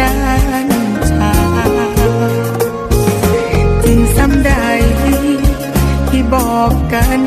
ด้านชาจึงซ้ำได้ที่บอกกัน